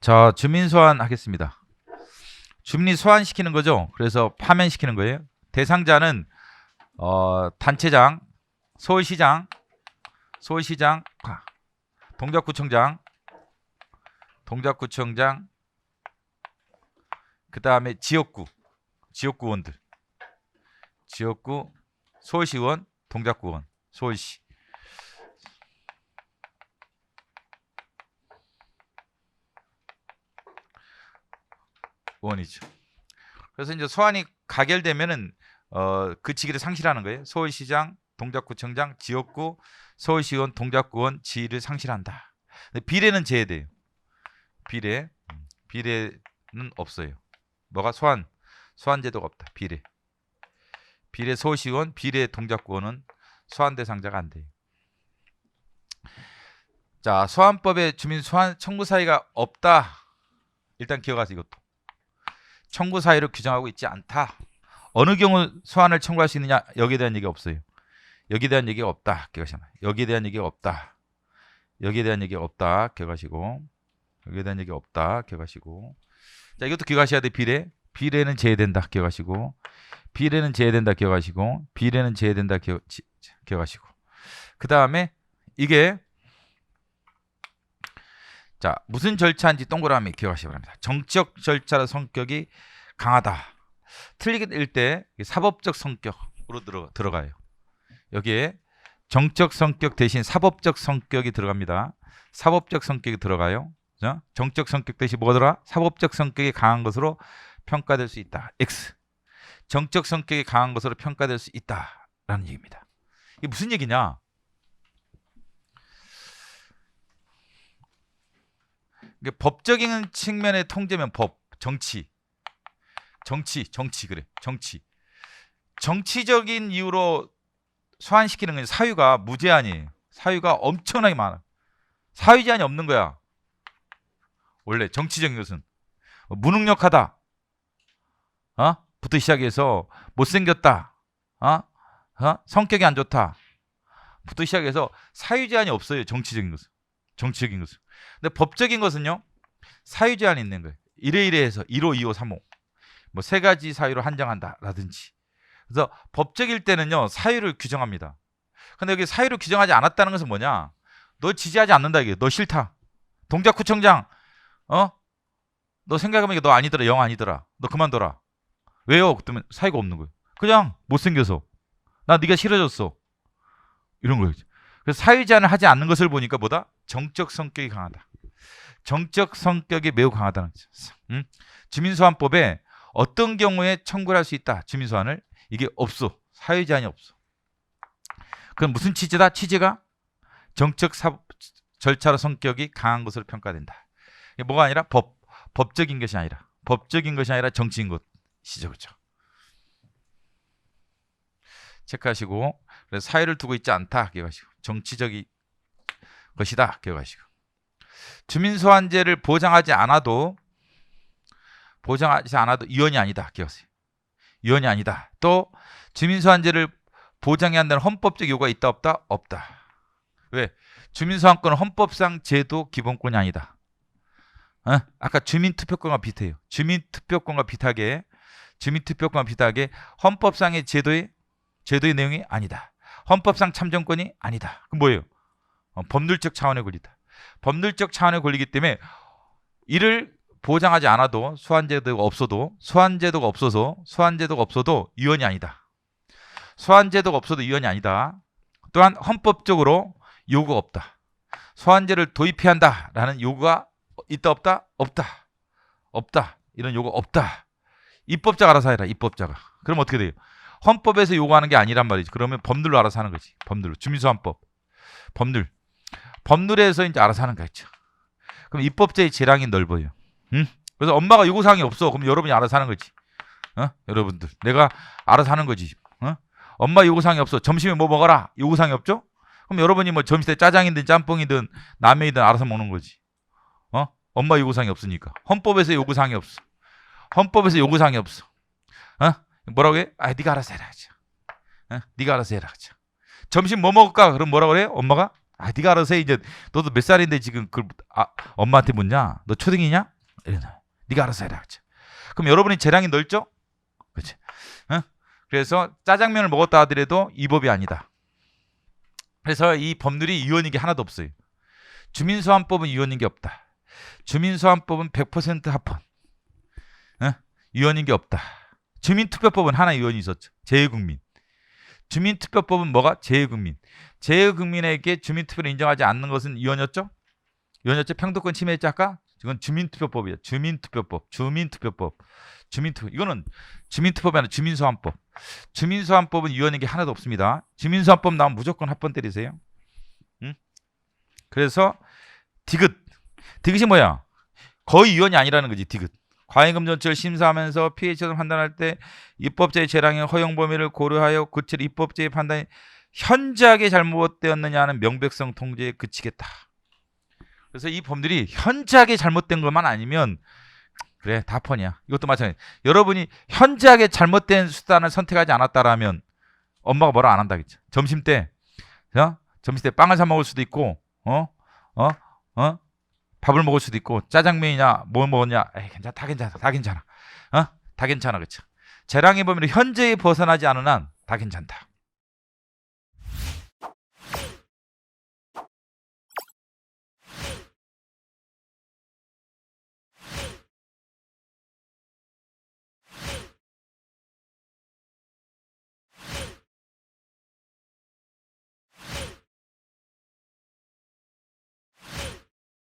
자, 주민 소환 하겠습니다. 주민이 소환시키는 거죠. 그래서 파면시키는 거예요. 대상자는 어, 단체장, 서울시장, 서울시장, 아, 동작구청장, 동작구청장, 그 다음에 지역구, 지역구원들, 지역구, 서울시의원, 동작구원, 서울시. 원이죠. 그래서 이제 소환이 가결되면은 어, 그 직위를 상실하는 거예요. 서울시장, 동작구청장, 지역구, 서울시의원, 동작구원 지위를 상실한다. 비례는 제외돼요. 비례, 음, 비례는 없어요. 뭐가 소환, 소환 제도가 없다. 비례, 비례 서울시의원, 비례 동작구원은 소환 대상자가 안 돼요. 자, 소환법에 주민 소환 청구 사유가 없다. 일단 기억하세요. 이것도. 청구 사유를 규정하고 있지 않다. 어느 경우 소환을 청구할 수 있느냐 여기에 대한 얘기가 없어요. 여기에 대한 얘기가 없다. 기억하시나요? 여기에 대한 얘기가 없다. 여기에 대한 얘기가 없다. 기억하시고 여기에 대한 얘기가 없다. 기억하시고 자 이것도 기억하셔야 돼. 비례 비례는 제외된다. 기억하시고 비례는 제외된다. 기억하시고 비례는 제외된다. 기억, 지- 기억하시고 그 다음에 이게 자 무슨 절차인지 동그라미 기억하시기 바랍니다. 정치적 절차의 성격이 강하다. 틀리게 될때 사법적 성격으로 들어, 들어가요. 여기에 정적 성격 대신 사법적 성격이 들어갑니다. 사법적 성격이 들어가요. 그죠? 정적 성격 대신 들어가? 사법적 성격이 강한 것으로 평가될 수 있다. X. 정적 성격이 강한 것으로 평가될 수 있다라는 얘기입니다. 이게 무슨 얘기냐? 이게 법적인 측면의 통제면 법, 정치, 정치, 정치 그래, 정치. 정치적인 이유로 소환시키는 건 사유가 무제한이에요. 사유가 엄청나게 많아. 사유 제한이 없는 거야. 원래 정치적인 것은 뭐 무능력하다, 어? 부터 시작해서 못생겼다, 어? 어? 성격이 안 좋다, 부터 시작해서 사유 제한이 없어요. 정치적인 것은, 정치적인 것은. 근데 법적인 것은요, 사유 제한이 있는 거예요. 이래 이래해서 1호, 2호, 3호 뭐 세 가지 사유로 한정한다라든지. 그래서 법적일 때는요 사유를 규정합니다. 근데 여기 사유를 규정하지 않았다는 것은 뭐냐? 너 지지하지 않는다 이게. 너 싫다. 동작구청장, 어? 너 생각해보면 이게 너 아니더라, 영 아니더라. 너 그만둬라. 왜요? 그러면 사유가 없는 거예요. 그냥 못생겨서. 나 네가 싫어졌어. 이런 거예요. 그래서 사유 제한을 하지 않는 것을 보니까 뭐다? 정적 성격이 강하다. 정적 성격이 매우 강하다는 거죠. 음? 주민소환법에 어떤 경우에 청구를 할 수 있다. 주민소환을 이게 없어. 사유 제한이 없어. 그럼 무슨 취지다? 취지가 정적 사, 절차로 성격이 강한 것으로 평가된다. 이게 뭐가 아니라 법 법적인 것이 아니라 법적인 것이 아니라 정치인 것이죠, 그렇죠? 체크하시고 그래서 사유를 두고 있지 않다 기억하시고 정치적인 것이다 기억하시고 주민 소환제를 보장하지 않아도 보장하지 않아도 위헌이 아니다 기억하세요. 위헌이 아니다. 또 주민 소환제를 보장해야 한다는 헌법적 요구가 있다 없다 없다. 왜? 주민 소환권은 헌법상 제도 기본권이 아니다. 어? 아까 주민 투표권과 비슷해요. 주민 투표권과 비슷하게 주민 투표권과 비슷하게 헌법상의 제도의 제도의 내용이 아니다. 헌법상 참정권이 아니다. 그럼 뭐예요? 어, 법률적 차원의 권리다. 법률적 차원의 권리이기 때문에 이를 보장하지 않아도 소환제도가 없어도 소환제도가 없어서 소환제도가 없어도 위헌이 아니다. 소환제도가 없어도 위헌이 아니다. 또한 헌법적으로 요구가 없다. 소환제를 도입해야 한다라는 요구가 있다 없다 없다 없다 이런 요구 없다. 입법자가 알아서 해라 입법자가. 그럼 어떻게 돼요? 헌법에서 요구하는 게 아니란 말이지. 그러면 법률로 알아서 하는 거지. 법률로 주민소환법 법률 법률에서 이제 알아서 하는 거겠죠. 그럼 입법자의 재량이 넓어요. 응? 그래서 엄마가 요구사항이 없어. 그럼 여러분이 알아서 하는 거지. 어? 여러분들. 내가 알아서 하는 거지. 어? 엄마 요구사항이 없어. 점심에 뭐 먹어라. 요구사항이 없죠? 그럼 여러분이 뭐 점심 때 짜장이든 짬뽕이든 라면이든 알아서 먹는 거지. 어? 엄마 요구사항이 없으니까. 헌법에서 요구사항이 없어. 헌법에서 요구사항이 없어. 어? 뭐라고 해? 아, 네가 알아서 해라. 하죠. 어? 네가 알아서 해라. 하죠. 점심 뭐 먹을까? 그럼 뭐라고 그래? 엄마가? 아 네가 알아서 해 이제 너도 몇 살인데 지금 그걸 아, 엄마한테 묻냐? 너 초등이냐? 이러나 네가 알아서 해라. 그치? 그럼 여러분이 재량이 넓죠? 그렇지? 응? 그래서 짜장면을 먹었다 하더라도 이 법이 아니다. 그래서 이 법률이 이원인 게 하나도 없어요. 주민소환법은 이원인 게 없다. 주민소환법은 100% 합헌. 응? 이원인 게 없다. 주민투표법은 하나 이원이 있었죠. 제외국민. 주민투표법은 뭐가? 제외국민. 제외국민에게 주민투표를 인정하지 않는 것은 이원이었죠? 이원이었죠? 평등권 침해했죠 아까? 이건 주민투표법이에요. 주민투표법. 주민투표법. 주민투표. 이거는 주민투표법이 아니라 주민소환법. 주민소환법은 이원인 게 하나도 없습니다. 주민소환법 나오면 무조건 합번 때리세요. 응? 그래서 디귿. 디귿이 뭐야? 거의 이원이 아니라는 거지. 디귿. 과잉금 전체를 심사하면서 피해 처를 판단할 때 입법자의 재량의 허용 범위를 고려하여 그칠 입법자의 판단이 현저하게 잘못되었느냐는 명백성 통제에 그치겠다. 그래서 이 법률이 현저하게 잘못된 것만 아니면 그래 다 펀이야. 이것도 마찬가지. 여러분이 현저하게 잘못된 수단을 선택하지 않았다라면 엄마가 뭐라 안 한다겠죠. 점심 때, 어? 점심 때 빵을 사 먹을 수도 있고, 어, 어, 어, 밥을 먹을 수도 있고, 짜장면이냐, 뭐 먹었냐, 에이 괜찮아, 다 괜찮아, 다 괜찮아, 어, 다 괜찮아, 그렇죠. 재량의 범위를 현저히 벗어나지 않은 한 다 괜찮다.